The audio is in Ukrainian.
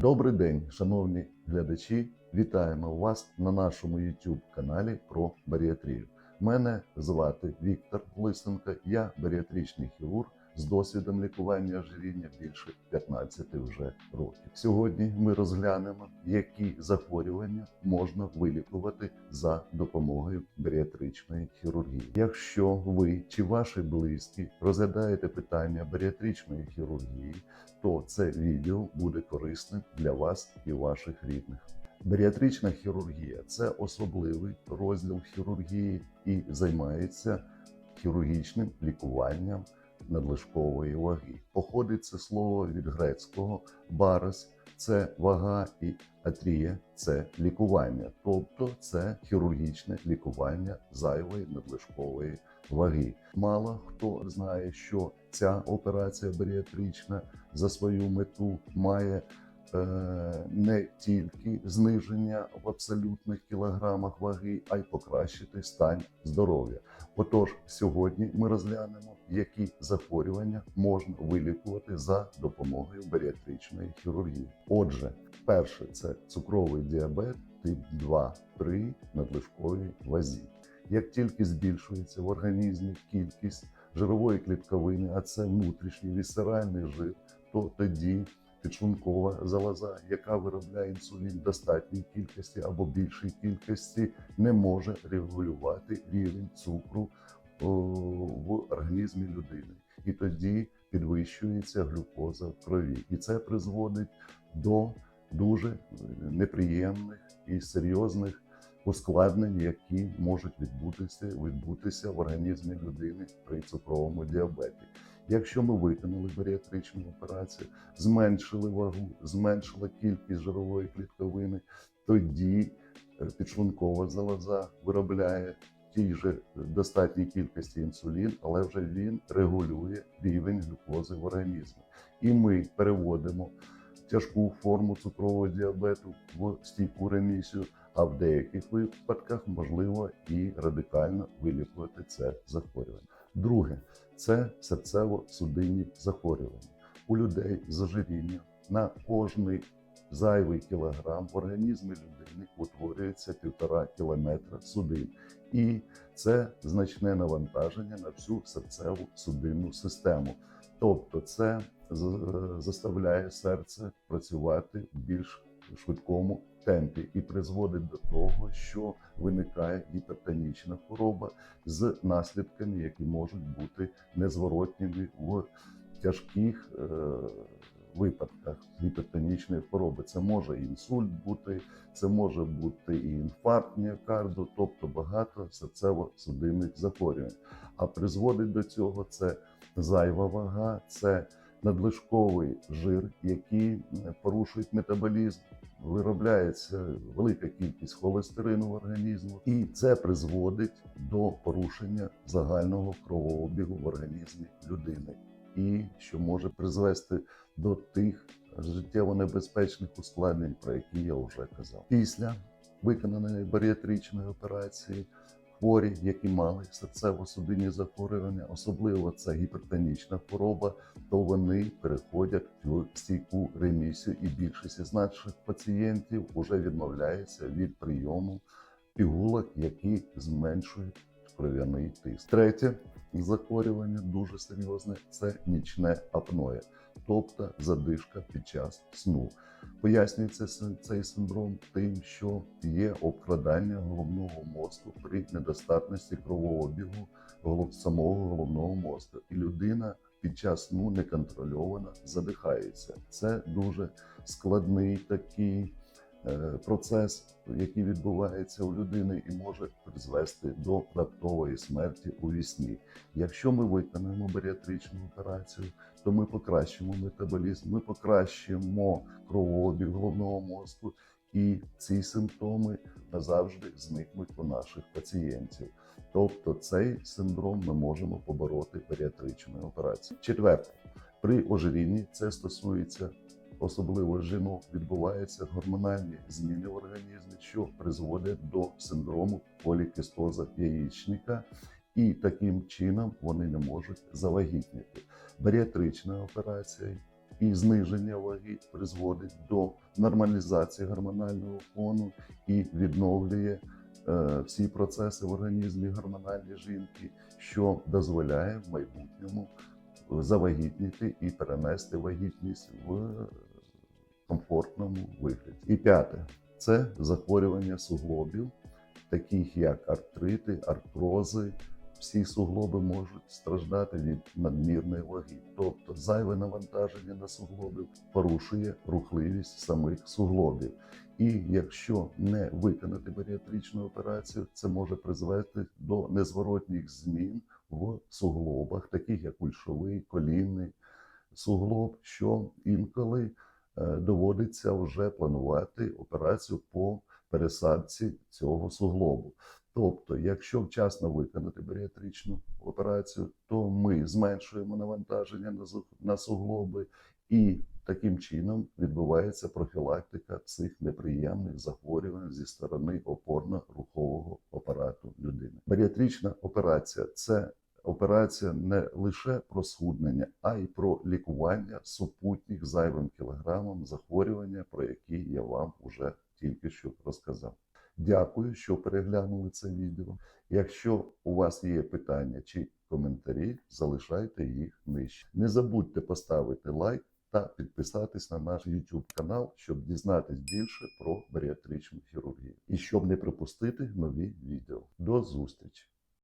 Добрий день, шановні глядачі. Вітаємо вас на нашому YouTube каналі про баріатрію. Мене звати Віктор Лисенко. Я баріатричний хірург з досвідом лікування ожиріння більше 15 вже років. Сьогодні ми розглянемо, які захворювання можна вилікувати за допомогою баріатричної хірургії. Якщо ви чи ваші близькі розглядаєте питання баріатричної хірургії, то це відео буде корисним для вас і ваших рідних. Баріатрична хірургія це особливий розділ хірургії і займається хірургічним лікуванням надлишкової ваги. Походить це слово від грецького барес це вага і атрія це лікування, тобто це хірургічне лікування зайвої надлишкової ваги. Мало хто знає, що ця операція баріатрична за свою мету має не тільки зниження в абсолютних кілограмах ваги, а й покращити стан здоров'я. Отож, сьогодні ми розглянемо, які захворювання можна вилікувати за допомогою баріатричної хірургії. Отже, перше це цукровий діабет тип 2 при надлишковій вазі. Як тільки збільшується в організмі кількість жирової клітковини, а це внутрішній вісцеральний жир, то тоді підшлункова залоза, яка виробляє інсулін в достатній кількості або більшій кількості, не може регулювати рівень цукру в організмі людини. І тоді підвищується глюкоза в крові. І це призводить до дуже е, неприємних і серйозних ускладнень, які можуть відбутися, відбутися в організмі людини при цукровому діабеті. Якщо ми виконали баріатричну операцію, зменшили вагу, зменшили кількість жирової клітковини, тоді е, підшлункова залоза виробляє тій же достатній кількості інсулін, але вже він регулює рівень глюкози в організмі. І ми переводимо тяжку форму цукрового діабету в стійку ремісію, а в деяких випадках можливо і радикально вилікувати це захворювання. Друге це серцево-судинні захворювання. У людей з ожирінням на кожний зайвий кілограм в організмі людини утворюється півтора кілометра судин, і це значне навантаження на всю серцеву судинну систему. Тобто, це заставляє серце працювати більш швидкому темпі і призводить до того, що виникає гіпертонічна хвороба з наслідками, які можуть бути незворотніми в тяжких е, випадках гіпертонічної хвороби. Це може і інсульт бути, це може бути і інфаркт міокарду, тобто багато серцево-судинних захворювань. А призводить до цього це зайва вага, це надлишковий жир, який е, порушує метаболізм. Виробляється велика кількість холестерину в організму, і це призводить до порушення загального кровообігу в організмі людини, і що може призвести до тих життєво небезпечних ускладнень, про які я вже казав. Після виконаної баріатричної операції хворі, які мали серцево-судинні захворювання, особливо це гіпертонічна хвороба, то вони переходять в стійку ремісію, і більшість із наших пацієнтів вже відмовляється від прийому пігулок, які зменшують кров'яний тиск. Третє захворювання дуже серйозне це нічне апноє, тобто задишка під час сну. Пояснюється цей синдром тим, що є обкладання головного мозку при недостатності кровообігу самого головного мозку, і людина під час сну неконтрольовано задихається. Це дуже складний такий процес, який відбувається у людини і може призвести до раптової смерті у вісні. Якщо ми виконаємо баріатричну операцію, то ми покращимо метаболізм, ми покращимо кровообіг головного мозку, і ці симптоми назавжди зникнуть у наших пацієнтів. Тобто цей синдром ми можемо побороти баріатричною операцією. Четверте, при ожирінні це стосується особливо жінок, відбуваються гормональні зміни в організмі, що призводять до синдрому полікистоза яєчника, і таким чином вони не можуть завагітніти. Баріатрична операція і зниження ваги призводить до нормалізації гормонального фону і відновлює е, всі процеси в організмі гормональної жінки, що дозволяє в майбутньому завагітніти і перенести вагітність в комфортному вигляді. І п'яте це захворювання суглобів, таких як артрити, артрози. Всі суглоби можуть страждати від надмірної ваги, тобто зайве навантаження на суглоби порушує рухливість самих суглобів. І якщо не виконати баріатричну операцію, це може призвести до незворотніх змін в суглобах, таких як кульшовий, колінний суглоб, що інколи доводиться вже планувати операцію по пересадці цього суглобу. Тобто, якщо вчасно виконати баріатричну операцію, то ми зменшуємо навантаження на суглоби, і таким чином відбувається профілактика цих неприємних захворювань зі сторони опорно-рухового апарату людини. Баріатрична операція це операція не лише про схуднення, а й про лікування супутніх зайвим кілограмом захворювання, про які я вам уже тільки що розказав. Дякую, що переглянули це відео. Якщо у вас є питання чи коментарі, залишайте їх нижче. Не забудьте поставити лайк та підписатись на наш YouTube канал, щоб дізнатись більше про баріатричну хірургію і щоб не пропустити нові відео. До зустрічі!